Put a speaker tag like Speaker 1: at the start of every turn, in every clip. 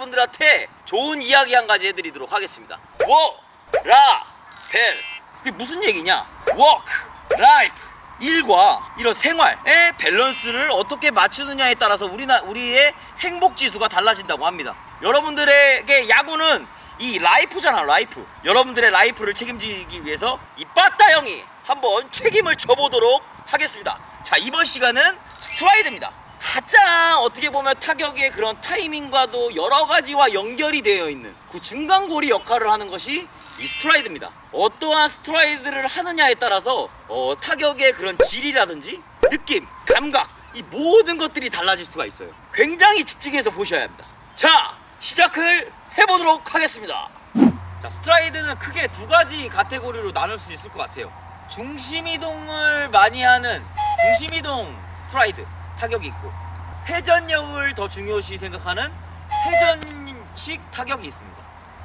Speaker 1: 여러분들한테 좋은 이야기 한 가지 해드리도록 하겠습니다. 워, 라, 벨. 그게 무슨 얘기냐? 워크, 라이프. 일과 이런 생활의 밸런스를 어떻게 맞추느냐에 따라서 우리나 우리의 행복 지수가 달라진다고 합니다. 여러분들에게 야구는 이 라이프잖아, 라이프. 여러분들의 라이프를 책임지기 위해서 이 빠따 형이 한번 책임을 져보도록 하겠습니다. 자, 이번 시간은 스트라이드입니다. 가장 어떻게 보면 타격의 그런 타이밍과도 여러 가지와 연결이 되어 있는 그 중간고리 역할을 하는 것이 이 스트라이드입니다. 어떠한 스트라이드를 하느냐에 따라서 어, 타격의 그런 질이라든지 느낌, 감각 이 모든 것들이 달라질 수가 있어요. 굉장히 집중해서 보셔야 합니다. 자, 시작을 해보도록 하겠습니다. 자, 스트라이드는 크게 두 가지 카테고리로 나눌 수 있을 것 같아요. 중심 이동을 많이 하는 중심 이동 스트라이드 타격이 있고 회전력을 더 중요시 생각하는 회전식 타격이 있습니다.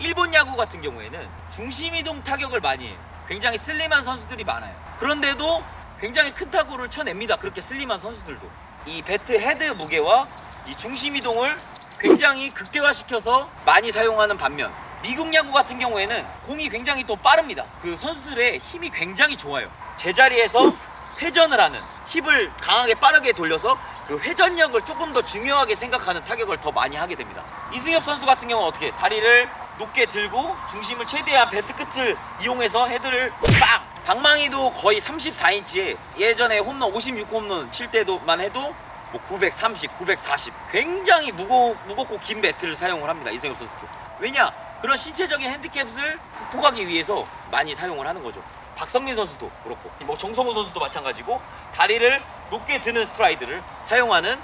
Speaker 1: 일본 야구 같은 경우에는 중심 이동 타격을 많이 해요. 굉장히 슬림한 선수들이 많아요. 그런데도 굉장히 큰 타구를 쳐냅니다. 그렇게 슬림한 선수들도. 이 배트 헤드 무게와 이 중심 이동을 굉장히 극대화시켜서 많이 사용하는 반면 미국 야구 같은 경우에는 공이 굉장히 또 빠릅니다. 그 선수들의 힘이 굉장히 좋아요. 제자리에서 회전을 하는 힙을 강하게 빠르게 돌려서 그 회전력을 조금 더 중요하게 생각하는 타격을 더 많이 하게 됩니다. 이승엽 선수 같은 경우는 어떻게 다리를 높게 들고 중심을 최대한 배트 끝을 이용해서 헤드를 빵! 방망이도 거의 34인치에 예전에 홈런 56 홈런 칠 때도만 해도 뭐 930, 940 굉장히 무거, 무겁고 긴 배트를 사용을 합니다. 이승엽 선수도. 왜냐? 그런 신체적인 핸디캡을 극복하기 위해서 많이 사용을 하는 거죠. 박성민 선수도 그렇고 뭐 정성호 선수도 마찬가지고 다리를 높게 드는 스트라이드를 사용하는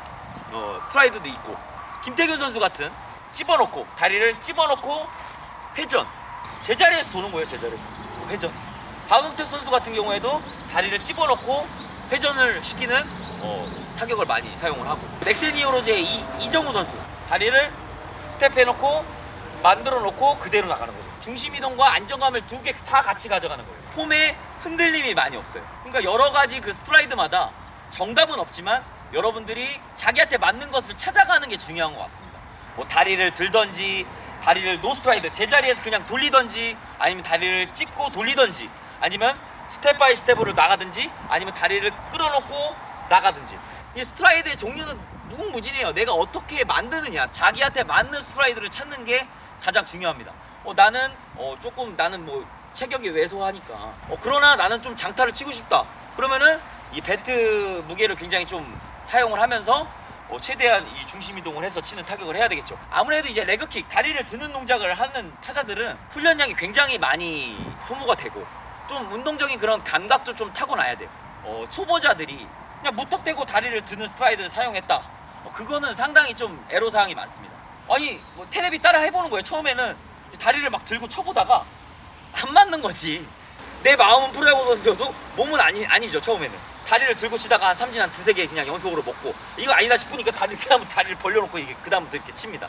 Speaker 1: 어, 스트라이드도 있고 김태균 선수 같은 집어넣고 다리를 집어넣고 회전. 제자리에서 도는 거예요 제자리에서. 회전. 박은택 선수 같은 경우에도 다리를 집어넣고 회전을 시키는 어, 타격을 많이 사용을 하고. 넥센이오로즈의 이, 이정우 선수. 다리를 스텝해놓고 만들어 놓고 그대로 나가는 거죠. 중심 이동과 안정감을 두 개 다 같이 가져가는 거예요. 폼에 흔들림이 많이 없어요. 그러니까 여러 가지 그 스트라이드마다 정답은 없지만 여러분들이 자기한테 맞는 것을 찾아가는 게 중요한 것 같습니다. 뭐 다리를 들던지 다리를 노스트라이드 제자리에서 그냥 돌리던지 아니면 다리를 찝고 돌리던지 아니면 스텝 바이 스텝으로 나가든지 아니면 다리를 끌어놓고 나가든지 이 스트라이드의 종류는 무궁무진해요. 내가 어떻게 만드느냐 자기한테 맞는 스트라이드를 찾는 게 가장 중요합니다. 어, 나는 어, 조금 나는 뭐 체격이 왜소하니까 어, 그러나 나는 좀 장타를 치고 싶다. 그러면은 이 배트 무게를 굉장히 좀 사용을 하면서 어, 최대한 이 중심 이동을 해서 치는 타격을 해야 되겠죠. 아무래도 이제 레그킥 다리를 드는 동작을 하는 타자들은 훈련량이 굉장히 많이 소모가 되고 좀 운동적인 그런 감각도 좀 타고나야 돼요. 어, 초보자들이 그냥 무턱대고 다리를 드는 스트라이드를 사용했다. 어, 그거는 상당히 좀 애로사항이 많습니다. 아니 뭐 테레비 따라 해보는 거예요. 처음에는 다리를 막 들고 쳐보다가 안 맞는 거지. 내 마음은 프로야구 선수여도 몸은 아니 아니죠 처음에는. 다리를 들고 치다가 한 삼진 한 두세 개 그냥 연속으로 먹고 이거 아니다 싶으니까 다리 그다음 다리를 벌려놓고 그다음부터 이렇게 칩니다.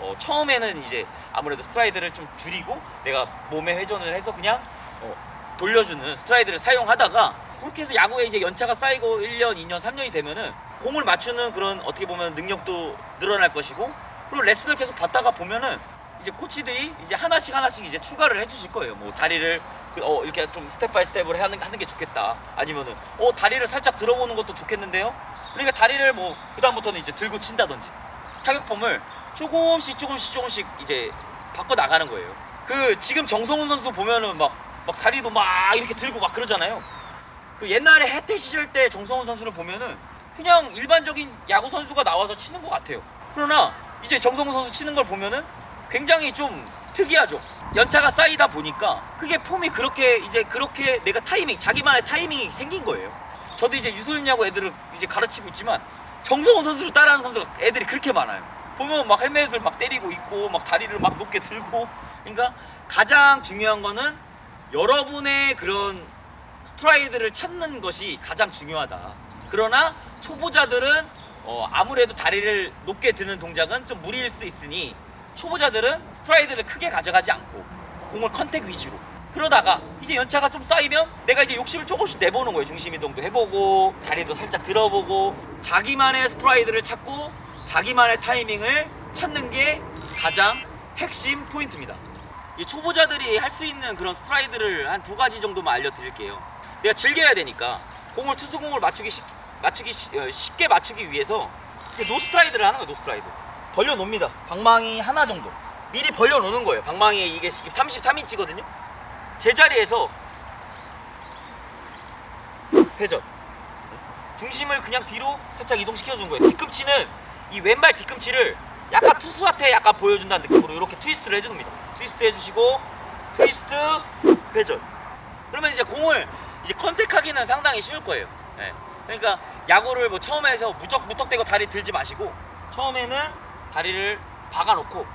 Speaker 1: 어, 처음에는 이제 아무래도 스트라이드를 좀 줄이고 내가 몸에 회전을 해서 그냥 어, 돌려주는 스트라이드를 사용하다가 그렇게 해서 야구에 이제 연차가 쌓이고 1년, 2년, 3년이 되면은 공을 맞추는 그런 어떻게 보면 능력도 늘어날 것이고 그리고 레슨을 계속 받다가 보면은 이제 코치들이 이제 하나씩 하나씩 이제 추가를 해주실 거예요. 뭐 다리를 그, 어, 이렇게 좀 스텝 바이 스텝으로 하는, 하는 게 좋겠다. 아니면은 어 다리를 살짝 들어보는 것도 좋겠는데요. 그러니까 다리를 뭐 그다음부터는 이제 들고 친다든지 타격폼을 조금씩 조금씩 조금씩 이제 바꿔 나가는 거예요. 그 지금 정성훈 선수 보면은 막, 막 다리도 막 이렇게 들고 막 그러잖아요. 그 옛날에 해태 시절 때 정성훈 선수를 보면은 그냥 일반적인 야구 선수가 나와서 치는 것 같아요. 그러나 이제 정성훈 선수 치는 걸 보면은 굉장히 좀 특이하죠. 연차가 쌓이다 보니까 그게 폼이 그렇게 이제 그렇게 내가 타이밍 자기만의 타이밍이 생긴 거예요. 저도 이제 유소년 야구 애들을 이제 가르치고 있지만 정성훈 선수를 따라하는 선수가 애들이 그렇게 많아요. 보면 막 헬멧을 막 때리고 있고 막 다리를 막 높게 들고 그러니까 가장 중요한 거는 여러분의 그런 스트라이드를 찾는 것이 가장 중요하다. 그러나 초보자들은 어, 아무래도 다리를 높게 드는 동작은 좀 무리일 수 있으니 초보자들은 스트라이드를 크게 가져가지 않고 공을 컨택 위주로 그러다가 이제 연차가 좀 쌓이면 내가 이제 욕심을 조금씩 내보는 거예요 중심 이동도 해보고 다리도 살짝 들어보고 자기만의 스트라이드를 찾고 자기만의 타이밍을
Speaker 2: 찾는 게 가장 핵심 포인트입니다.
Speaker 1: 이 초보자들이 할 수 있는 그런 스트라이드를 한 두 가지 정도만 알려드릴게요. 내가 즐겨야 되니까 공을 투수공을 맞추기 쉽, 맞추기 쉬- 어, 쉽게 맞추기 위해서 노 스트라이드를 하는 거예요. 노 스트라이드. 벌려 놓습니다. 방망이 하나 정도. 미리 벌려 놓는 거예요. 방망이에 이게 33인치거든요. 제자리에서 회전. 중심을 그냥 뒤로 살짝 이동시켜 준 거예요. 뒤꿈치는 이 왼발 뒤꿈치를 약간 투수한테 약간 보여준다는 느낌으로 이렇게 트위스트를 해줍니다. 트위스트 해주시고 트위스트 회전. 그러면 이제 공을 이제 컨택하기는 상당히 쉬울 거예요. 예. 그러니까 야구를 뭐 처음에 해서 무턱 무턱대고 다리 들지 마시고 처음에는 다리를 박아놓고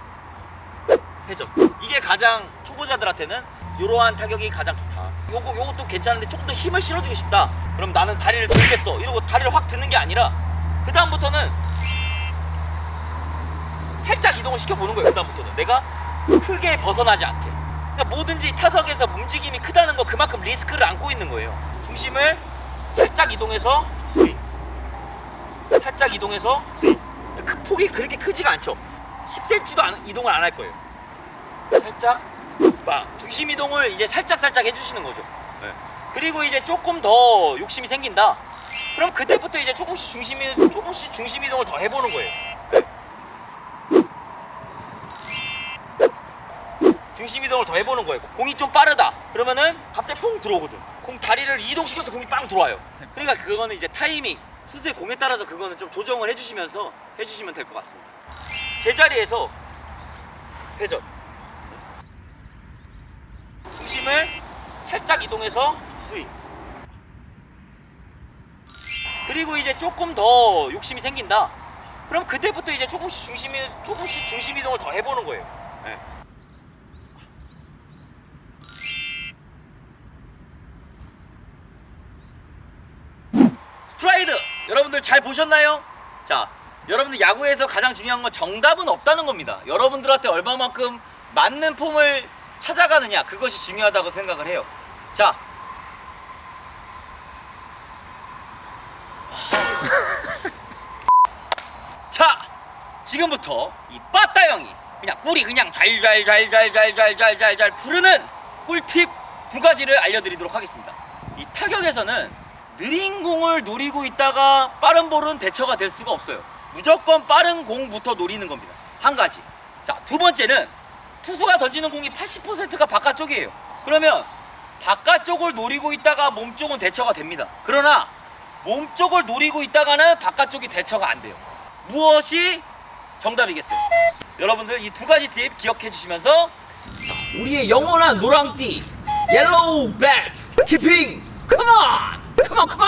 Speaker 1: 회전. 이게 가장 초보자들한테는 이러한 타격이 가장 좋다. 요거 요것도 괜찮은데 조금 더 힘을 실어주고 싶다. 그럼 나는 다리를 들겠어. 이러고 다리를 확 드는 게 아니라 그 다음부터는 살짝 이동을 시켜보는 거예요. 그 다음부터는 내가 크게 벗어나지 않게. 그러니까 뭐든지 타석에서 움직임이 크다는 거 그만큼 리스크를 안고 있는 거예요. 중심을 살짝 이동해서 스윙. 살짝 이동해서 스윙. 그 폭이 그렇게 크지가 않죠. 10cm도 안, 이동을 안 할 거예요. 살짝 막 중심 이동을 이제 살짝 살짝 해주시는 거죠. 네. 그리고 이제 조금 더 욕심이 생긴다. 그럼 그때부터 이제 조금씩 중심 이 조금씩 중심 이동을 더 해보는 거예요. 네. 중심 이동을 더 해보는 거예요. 공이 좀 빠르다. 그러면은 갑자기 퐁 들어오거든. 공 다리를 이동시켜서 공이 빵 들어와요. 그러니까 그거는 이제 타이밍, 투수의 공에 따라서 그거는 좀 조정을 해주시면서 해주시면 될 것 같습니다. 제자리에서 회전. 중심을 살짝 이동해서 스윙. 그리고 이제 조금 더 욕심이 생긴다. 그럼 그때부터 이제 조금씩 중심이 조금씩 중심 이동을 더 해보는 거예요. 네. 스트라이드 여러분들 잘 보셨나요? 자 여러분들 야구에서 가장 중요한 건 정답은 없다는 겁니다 여러분들한테 얼마만큼 맞는 폼을 찾아가느냐 그것이 중요하다고 생각을 해요 자 자 지금부터 이 빠따 형이 그냥 꿀이 그냥 잘잘잘잘잘잘잘잘 부르는 꿀팁 두 가지를 알려드리도록 하겠습니다 이 타격에서는 느린 공을 노리고 있다가 빠른 볼은 대처가 될 수가 없어요. 무조건 빠른 공부터 노리는 겁니다. 한 가지. 자, 두 번째는 투수가 던지는 공이 80%가 바깥쪽이에요. 그러면 바깥쪽을 노리고 있다가 몸쪽은 대처가 됩니다. 그러나 몸쪽을 노리고 있다가는 바깥쪽이 대처가 안 돼요. 무엇이 정답이겠어요? 여러분들 이 두 가지 팁 기억해 주시면서 우리의 영원한 노랑띠 옐로우 벨트 키핑 컴온 컴온 컴온!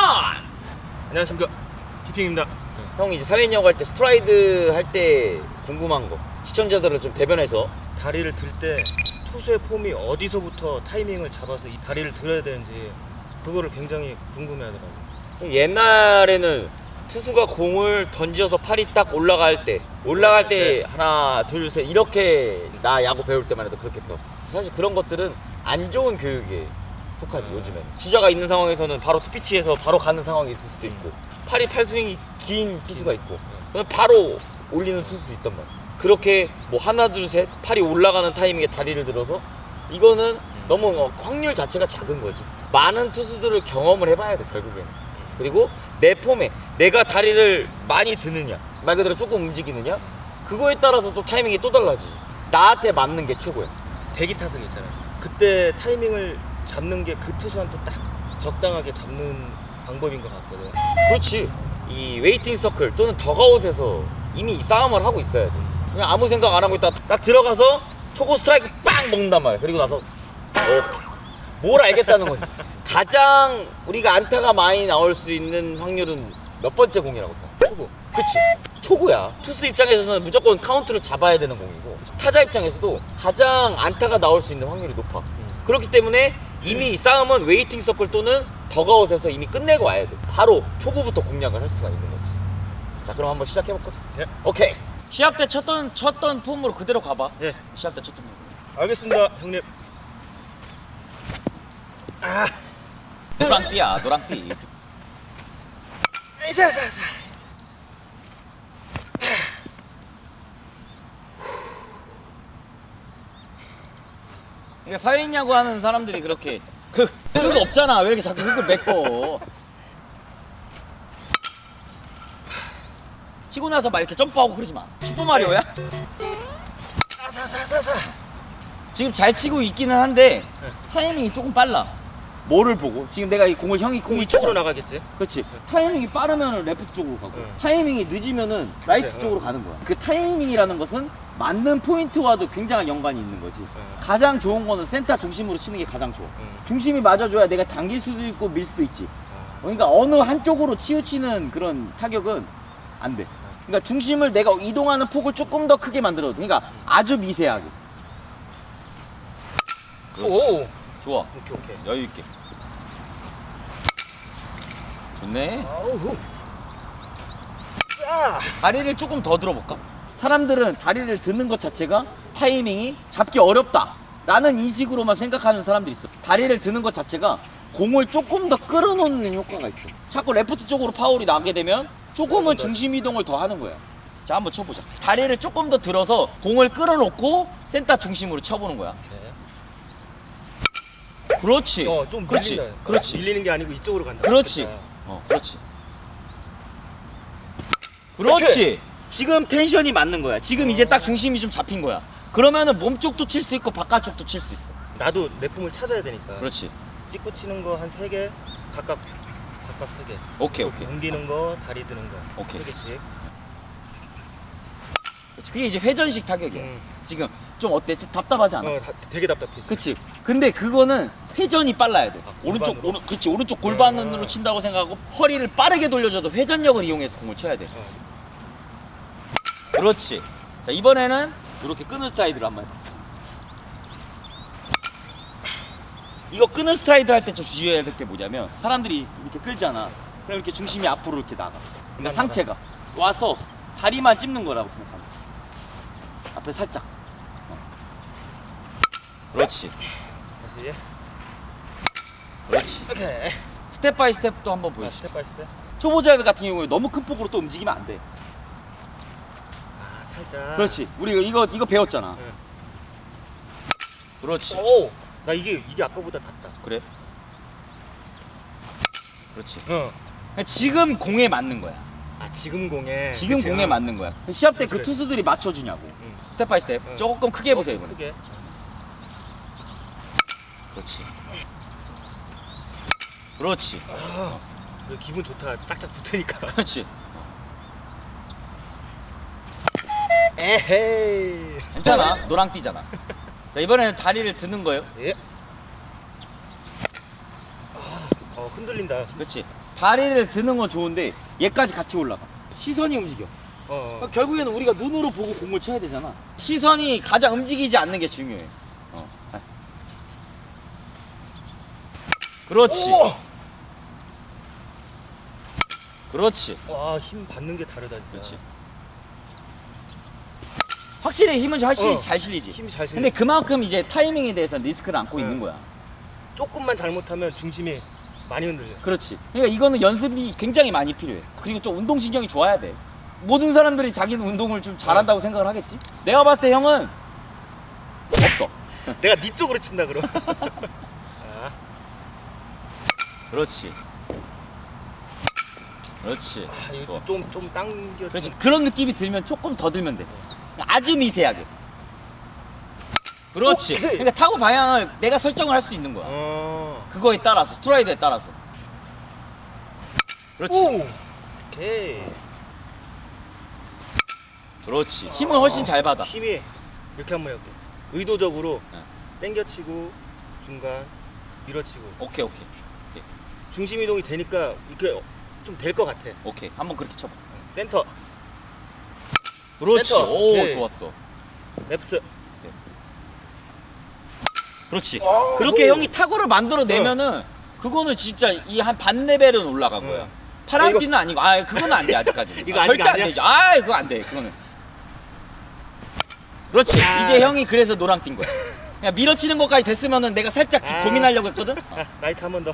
Speaker 3: 안녕하십니까. 피핑입니다.
Speaker 1: 형 이제 사회인형 할 때 스트라이드 할 때 궁금한 거. 시청자들을 좀 대변해서.
Speaker 3: 다리를 들 때 투수의 폼이 어디서부터 타이밍을 잡아서 이 다리를 들어야 되는지 그거를 굉장히 궁금해하더라고요.
Speaker 1: 옛날에는 투수가 공을 던져서 팔이 딱 올라갈 때 올라갈 때 하나 둘 셋 이렇게 나 야구 배울 때만 해도 그렇게 배웠어 사실 그런 것들은 안 좋은 교육에 속하지 요즘에 주자가 있는 상황에서는 바로 투피치에서 바로 가는 상황이 있을 수도 있고 팔이 팔스윙이 긴 투수가 있고 그럼 바로 올리는 투수도 있단 말이야. 그렇게 뭐 하나 둘 셋 팔이 올라가는 타이밍에 다리를 들어서 이거는 너무 어, 확률 자체가 작은 거지. 많은 투수들을 경험을 해봐야 돼 결국에는. 그리고 내 폼에 내가 다리를 많이 드느냐 말 그대로 조금 움직이느냐 그거에 따라서 또 타이밍이 또 달라지 나한테 맞는 게 최고야.
Speaker 3: 대기 타석 있잖아요. 그때 타이밍을 잡는 게 그 투수한테 딱 적당하게 잡는 방법인 것 같거든요.
Speaker 1: 그렇지. 이 웨이팅 서클 또는 더가웃에서 이미 이 싸움을 하고 있어야 돼. 그냥 아무 생각 안 하고 있다 딱 들어가서 초고 스트라이크 빵 먹는단 말이야. 그리고 나서 어, 뭘 알겠다는 거지. 가장 우리가 안타가 많이 나올 수 있는 확률은 몇 번째 공이라고 봐.
Speaker 3: 초보.
Speaker 1: 그치 초구야. 투수 입장에서는 무조건 카운트를 잡아야 되는 공이고 타자 입장에서도 가장 안타가 나올 수 있는 확률이 높아. 그렇기 때문에 이미 이 싸움은 웨이팅 서클 또는 더가웃에서 이미 끝내고 와야 돼 바로 초구부터 공략을 할 수가 있는 거지 자 그럼 한번 시작해 볼까?
Speaker 3: 예.
Speaker 1: 오케이 시합 때 쳤던 쳤던 폼으로 그대로 가봐
Speaker 3: 예,
Speaker 1: 시합 때 쳤던 폼
Speaker 3: 알겠습니다, 형님.
Speaker 1: 노랑띠야 노랑띠
Speaker 3: 이사사사.
Speaker 1: 그러니까 사회인야구 하는 사람들이 그렇게 그 그거 없잖아. 왜 이렇게 자꾸 흙을 메꿔? 치고 나서 막 이렇게 점프하고 그러지 마. 슈퍼 마리오야?
Speaker 3: 사사사사.
Speaker 1: 지금 잘 치고 있기는 한데 타이밍이 조금 빨라. 뭐를 보고? 지금 내가 이 공을 형이
Speaker 3: 공이
Speaker 1: 공이 치잖아.
Speaker 3: 나가겠지?
Speaker 1: 그렇지. 타이밍이 빠르면 레프트 쪽으로 가고
Speaker 3: 응.
Speaker 1: 타이밍이 늦으면은 라이트
Speaker 3: 그치,
Speaker 1: 쪽으로 가는 거야. 그 타이밍이라는 것은 맞는 포인트와도 굉장한 연관이 있는 거지.
Speaker 3: 응.
Speaker 1: 가장 좋은 거는 센터 중심으로 치는 게 가장 좋아.
Speaker 3: 응.
Speaker 1: 중심이 맞아줘야 내가 당길 수도 있고 밀 수도 있지.
Speaker 3: 아,
Speaker 1: 그러니까 어느 한쪽으로 치우치는 그런 타격은 안 돼. 그러니까 중심을 내가 이동하는 폭을 조금 더 크게 만들어도 돼. 그러니까 아주 미세하게.
Speaker 3: 오.
Speaker 1: 좋아.
Speaker 3: 오케이 오케이.
Speaker 1: 여유 있게. 좋네.
Speaker 3: 아우. 자.
Speaker 1: 다리를 조금 더 들어볼까? 사람들은 다리를 드는 것 자체가 타이밍이 잡기 어렵다. 라는 인식으로만 생각하는 사람들이 있어. 다리를 드는 것 자체가 공을 조금 더 끌어놓는 효과가 있어. 자꾸 레프트 쪽으로 파울이 나게 되면 조금은 중심 이동을 더 하는 거야. 자, 한번 쳐보자. 다리를 조금 더 들어서 공을 끌어놓고 센터 중심으로 쳐보는 거야. 그렇지.
Speaker 3: 어 좀
Speaker 1: 그렇지.
Speaker 3: 밀린다.
Speaker 1: 그렇지.
Speaker 3: 밀리는 게 아니고 이쪽으로 간다.
Speaker 1: 그렇지. 어, 그렇지. 그렇지. 지금 텐션이 맞는 거야. 지금 이제 딱 중심이 좀 잡힌 거야. 그러면은 몸 쪽도 칠 수 있고 바깥쪽도 칠 수 있어.
Speaker 3: 나도 내 폼을 찾아야 되니까.
Speaker 1: 그렇지.
Speaker 3: 찍고 치는 거 한 세 개, 각각 각각 세 개.
Speaker 1: 오케이, 오케이.
Speaker 3: 옮기는 거, 다리 드는 거.
Speaker 1: 오케이.
Speaker 3: 세 개씩.
Speaker 1: 그게 이제 회전식 타격이야.
Speaker 3: 음.
Speaker 1: 지금 좀 어때? 좀 답답하지 않아?
Speaker 3: 어, 다- 되게 답답해.
Speaker 1: 그치. 근데 그거는 회전이 빨라야 돼.
Speaker 3: 아,
Speaker 1: 오른쪽,
Speaker 3: 골반으로?
Speaker 1: 오른, 그치. 오른쪽 골반으로
Speaker 3: 아.
Speaker 1: 친다고 생각하고 허리를 빠르게 돌려줘도 회전력을 이용해서 공을 쳐야 돼.
Speaker 3: 어.
Speaker 1: 그렇지. 자, 이번에는 이렇게 끄는 스타일을 한번 해봐. 이거 끄는 스타일을 할때 좀 주의해야 될 게 뭐냐면 사람들이 이렇게 끌잖아. 그럼 이렇게 중심이 앞으로 이렇게 나가. 그러니까 상체가 와서 다리만 찝는 거라고 생각하면 돼. 앞에 살짝. 어. 그렇지.
Speaker 3: 다시.
Speaker 1: 그렇지.
Speaker 3: 오케이.
Speaker 1: 스텝 바이 스텝도 한번
Speaker 3: 아,
Speaker 1: 보여주자.
Speaker 3: 스텝 바이 스텝.
Speaker 1: 초보자들 같은 경우에 너무 큰 폭으로 또 움직이면 안 돼.
Speaker 3: 아, 살짝.
Speaker 1: 그렇지. 우리 이거 이거 배웠잖아.
Speaker 3: 응.
Speaker 1: 그렇지.
Speaker 3: 오! 나 이게 이게 아까보다 낫다.
Speaker 1: 그래? 그렇지.
Speaker 3: 어.
Speaker 1: 지금 공에 맞는 거야.
Speaker 3: 아, 지금 공에.
Speaker 1: 지금
Speaker 3: 그치,
Speaker 1: 공에
Speaker 3: 어.
Speaker 1: 맞는 거야. 시합 때 그
Speaker 3: 그래.
Speaker 1: 투수들이 맞춰주냐고.
Speaker 3: 응.
Speaker 1: 스텝 바이 스텝.
Speaker 3: 응.
Speaker 1: 조금 크게 해보세요 이번에.
Speaker 3: 크게.
Speaker 1: 그렇지. 그렇지.
Speaker 3: 아, 기분 좋다. 짝짝 붙으니까.
Speaker 1: 그렇지.
Speaker 3: 에헤이.
Speaker 1: 괜찮아. 노랑 띠잖아. 자 이번에는 다리를 드는 거예요.
Speaker 3: 예. 어, 흔들린다.
Speaker 1: 그렇지. 다리를 드는 건 좋은데 얘까지 같이 올라가. 시선이 움직여.
Speaker 3: 어.
Speaker 1: 그러니까 결국에는 우리가 눈으로 보고 공을 쳐야 되잖아. 시선이 가장 움직이지 않는 게 중요해. 어. 아. 그렇지.
Speaker 3: 오!
Speaker 1: 그렇지.
Speaker 3: 와, 힘 받는 게 다르다 진짜.
Speaker 1: 그렇지. 확실히 힘은 확실히
Speaker 3: 어.
Speaker 1: 잘 실리지.
Speaker 3: 힘이 잘.
Speaker 1: 근데 그만큼 이제 타이밍에 대해서 리스크를 안고
Speaker 3: 네.
Speaker 1: 있는 거야.
Speaker 3: 조금만 잘못하면 중심이 많이 흔들려.
Speaker 1: 그렇지. 그러니까 이거는 연습이 굉장히 많이 필요해. 그리고 좀 운동신경이 좋아야 돼. 모든 사람들이 자기는 운동을 좀 잘한다고 생각을 하겠지? 내가 봤을 때 형은 없어.
Speaker 3: 내가 네 쪽으로 친다 그럼. 아,
Speaker 1: 그렇지. 그렇지.
Speaker 3: 아, 이거
Speaker 1: 좋아.
Speaker 3: 좀좀 당겨.
Speaker 1: 그렇지. 그런 느낌이 들면 조금 더 들면 돼. 아주 미세하게. 그렇지.
Speaker 3: 오케이.
Speaker 1: 그러니까 타고 방향을 내가 설정을 할 수 있는 거야.
Speaker 3: 어.
Speaker 1: 그거에 따라서 스트라이드에 따라서. 그렇지.
Speaker 3: 오. 오케이.
Speaker 1: 그렇지. 힘을 훨씬 잘 받아.
Speaker 3: 힘이 이렇게 한번 해볼게. 의도적으로
Speaker 1: 네.
Speaker 3: 당겨치고 중간 밀어치고
Speaker 1: 오케이 오케이
Speaker 3: 중심 이동이 되니까 이렇게 좀 될 것 같아.
Speaker 1: 오케이. 한번 그렇게 쳐봐.
Speaker 3: 센터,
Speaker 1: 그렇지.
Speaker 3: 센터.
Speaker 1: 오
Speaker 3: 오케이.
Speaker 1: 좋았어.
Speaker 3: 레프트.
Speaker 1: 그렇지.
Speaker 3: 아,
Speaker 1: 그렇게
Speaker 3: 오.
Speaker 1: 형이 타구를 만들어 내면은 그거는 진짜 이 한 반 레벨은 올라간 거야.
Speaker 3: 응.
Speaker 1: 파란
Speaker 3: 이거-
Speaker 1: 띠는 아니고 아 그거는 안돼 아직까지.
Speaker 3: 이거
Speaker 1: 아,
Speaker 3: 아직
Speaker 1: 절대 안
Speaker 3: 아니야?
Speaker 1: 되죠. 아 그거 안 돼. 그거는. 그렇지.
Speaker 3: 아.
Speaker 1: 이제 형이 그래서 노랑 띈 거야. 그냥 밀어치는 것까지 됐으면은 내가 살짝 지금
Speaker 3: 아.
Speaker 1: 고민하려고 했거든.
Speaker 3: 아, 라이트 한 번 더.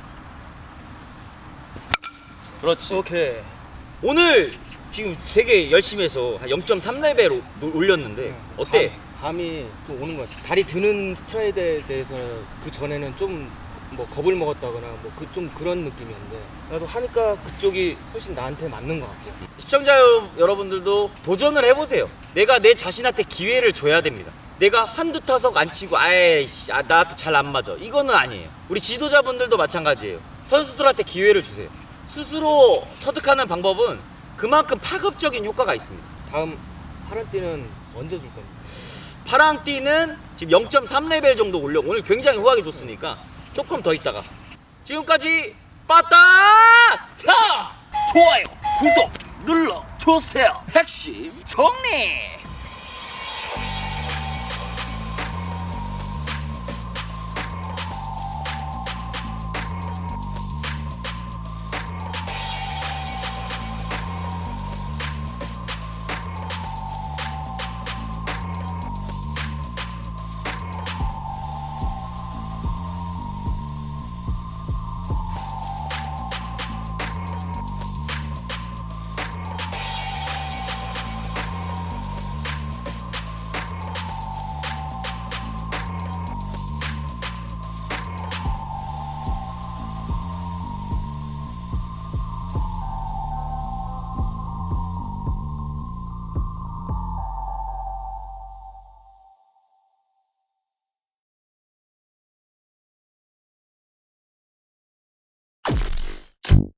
Speaker 1: 그렇지.
Speaker 3: 오케이.
Speaker 1: 오늘 지금 되게 열심히 해서 한 0.3레벨 올렸는데
Speaker 3: 응.
Speaker 1: 어때?
Speaker 3: 반, 감이 좀 오는 것 같아. 다리 드는 스트라이드에 대해서 그 전에는 좀 뭐 겁을 먹었다거나 뭐 그 좀 그런 느낌이었는데 나도 하니까 그쪽이 훨씬 나한테 맞는 것 같고.
Speaker 1: 시청자 여- 여러분들도 도전을 해보세요. 내가 내 자신한테 기회를 줘야 됩니다. 내가 한두 타석 안 치고 아이씨 아, 나한테 잘 안 맞아. 이거는 아니에요. 우리 지도자분들도 마찬가지예요. 선수들한테 기회를 주세요. 스스로 터득하는 방법은 그만큼 파급적인 효과가 있습니다.
Speaker 3: 다음 파란띠는 언제 줄 겁니다.
Speaker 1: 파랑띠는 지금 0.3레벨 정도 올려 오늘 굉장히 후하게 줬으니까 조금 더 있다가 지금까지 빠따 야!
Speaker 4: 좋아요 구독 눌러 주세요 핵심 정리